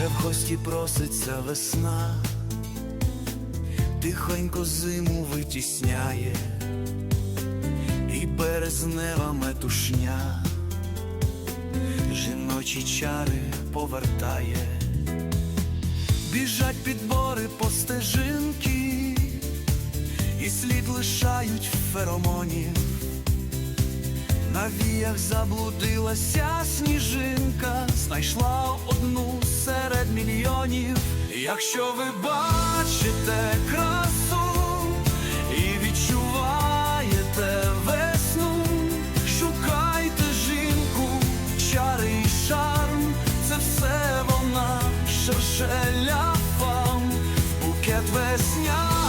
Вже в гості проситься весна, тихонько зиму витісняє, і березнева метушня, жіночі чари повертає, біжать підбори по стежинки, і слід лишають феромонів. На віях заблудилася сніжинка, знайшла одну серед мільйонів. Якщо ви бачите красу і відчуваєте весну, шукайте жінку, чари і шарм, це все вона, шершеля фам, букет весняний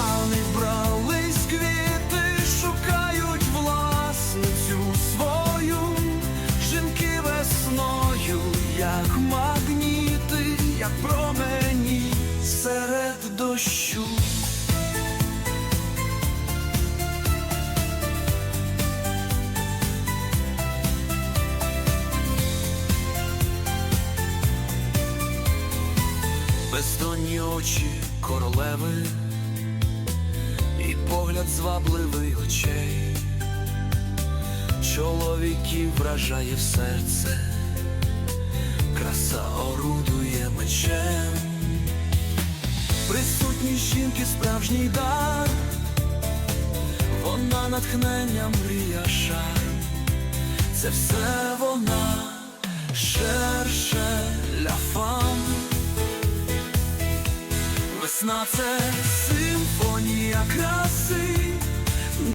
як магніти, як промені серед дощу. Бездонні очі королеви і погляд звабливий очей, чоловіків вражає в серце, орудує мечем, присутні жінки справжній дар, вона натхнення мрія шар, це все вона, шерше ля фам. Весна це симфонія краси,